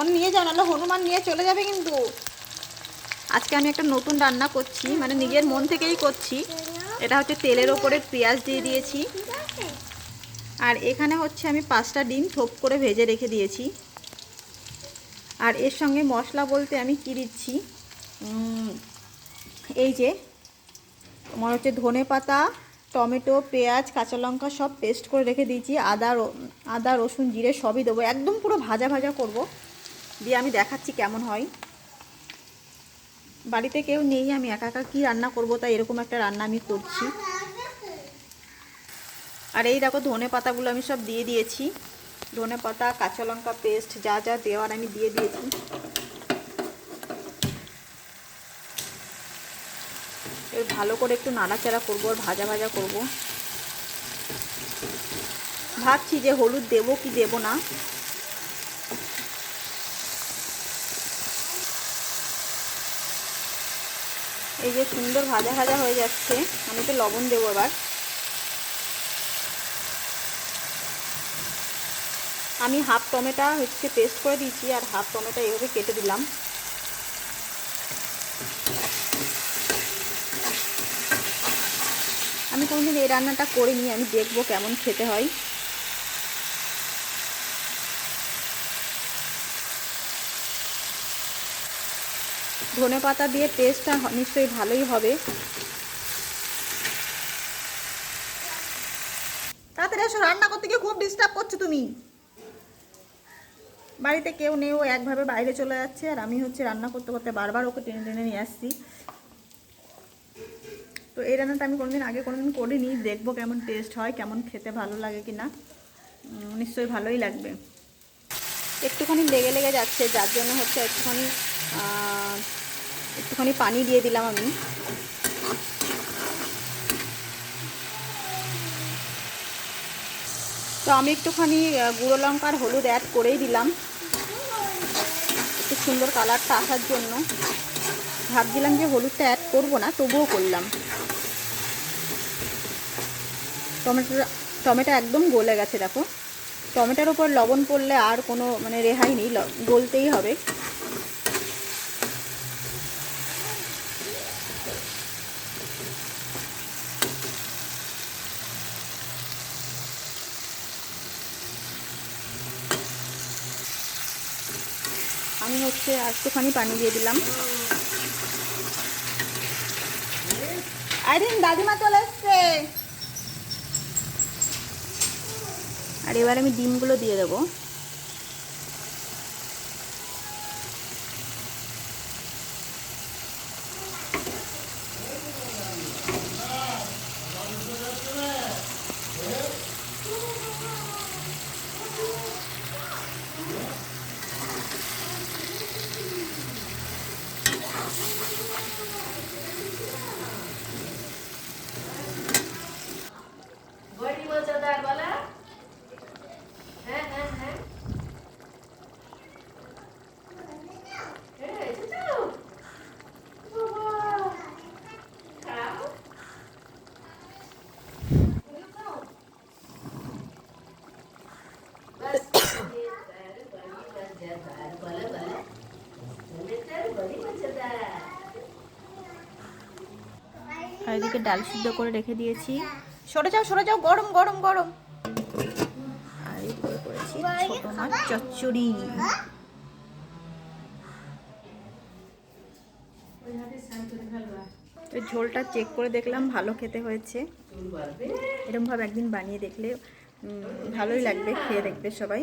এখন নিয়ে যাও, নাহলে হনুমান নিয়ে চলে যাবে কিন্তু। আজকে আমি একটা নতুন রান্না করছি মানে নিজের মন থেকেই করছি। এটা হচ্ছে তেলের ওপরে পেঁয়াজ দিয়ে দিয়েছি। আর এখানে হচ্ছে আমি পাঁচটা ডিম থোপ করে ভেজে রেখে দিয়েছি। আর এর সঙ্গে মশলা বলতে আমি কী দিচ্ছি? এই যে তোমার হচ্ছে ধনে পাতা, টমেটো, পেঁয়াজ, কাঁচা লঙ্কা সব পেস্ট করে রেখে দিয়েছি। আদা আদা, রসুন, জিরে সবই দেবো। একদম পুরো ভাজা ভাজা করব। দিয়ে আমি দেখাচ্ছি কেমন হয়। বাড়িতে কেউ নেই, আমি একা একা কী রান্না করব, তাই এরকম একটা রান্না আমি করছি। আর এই দেখো ধনে পাতাগুলো আমি সব দিয়ে দিয়েছি। ধনে পাতা, কাঁচা লঙ্কা পেস্ট যা যা দেওয়ার আমি দিয়ে দিয়েছি। এর ভালো করে একটু নাড়াচাড়া করব, আর ভাজা ভাজা করব। ভাবছি যে হলুদ দেবো কি দেবো না। এই যে সুন্দর ভাজা ভাজা হয়ে যাচ্ছে। আমি তো লবণ দেবো এবার। আমি হাফ টমেটো হচ্ছে পেস্ট করে দিয়েছি, আর হাফ টমেটো এভাবে কেটে দিলাম। আমি কোনোদিন এই রান্নাটা করিনি, আমি দেখব কেমন খেতে হয়। ধনে পাতা দিয়ে টেস্টটা নিশ্চয়ই ভালোই হবে। তাড়াতাড়ি এসো রান্না করতে গিয়ে খুব ডিস্টার্ব করছ তুমি। বাড়িতে কেউ নেই ও একভাবে বাইরে চলে যাচ্ছে আর আমি হচ্ছে রান্না করতে করতে বারবার ওকে টেনে টেনে নিয়ে আসছি। তো এই রান্নাটা আমি কোনোদিন আগে কোনোদিন করিনি দেখব কেমন টেস্ট হয় কেমন খেতে ভালো লাগে কি না নিশ্চয়ই ভালোই লাগবে। একটুখানি লেগে লেগে যাচ্ছে যার জন্য হচ্ছে একটুখানি একটুখানি পানি দিয়ে দিলাম আমি। তো আমি একটুখানি গুঁড়ো লঙ্কার হলুদ অ্যাড করেই দিলাম। একটু সুন্দর কালারটা আসার জন্য। ভাবছিলাম যে হলুদটা অ্যাড করব না, তবুও করলাম। টমেটো টমেটো একদম গলে গেছে, দেখো। টমেটোর ওপর লবণ পড়লে আর কোনো মানে রেহাই নেই গলতেই হবে। আমি হচ্ছে আর একটুখানি পানি দিয়ে দিলাম। আরে দাদিমা চলে এসছে। আর এবার আমি ডিমগুলো দিয়ে দেবো। আর এদিকে ডাল সিদ্ধ করে রেখে দিয়েছি। সরে যাও সরে যাও গরম গরম গরম। আর এই করে করেছি ছোট মাছ চচ্চড়ি। তো ঝোলটা চেক করে দেখলাম ভালো খেতে হয়েছে। এরকমভাবে একদিন বানিয়ে দেখলে ভালোই লাগবে খেয়ে দেখবে সবাই।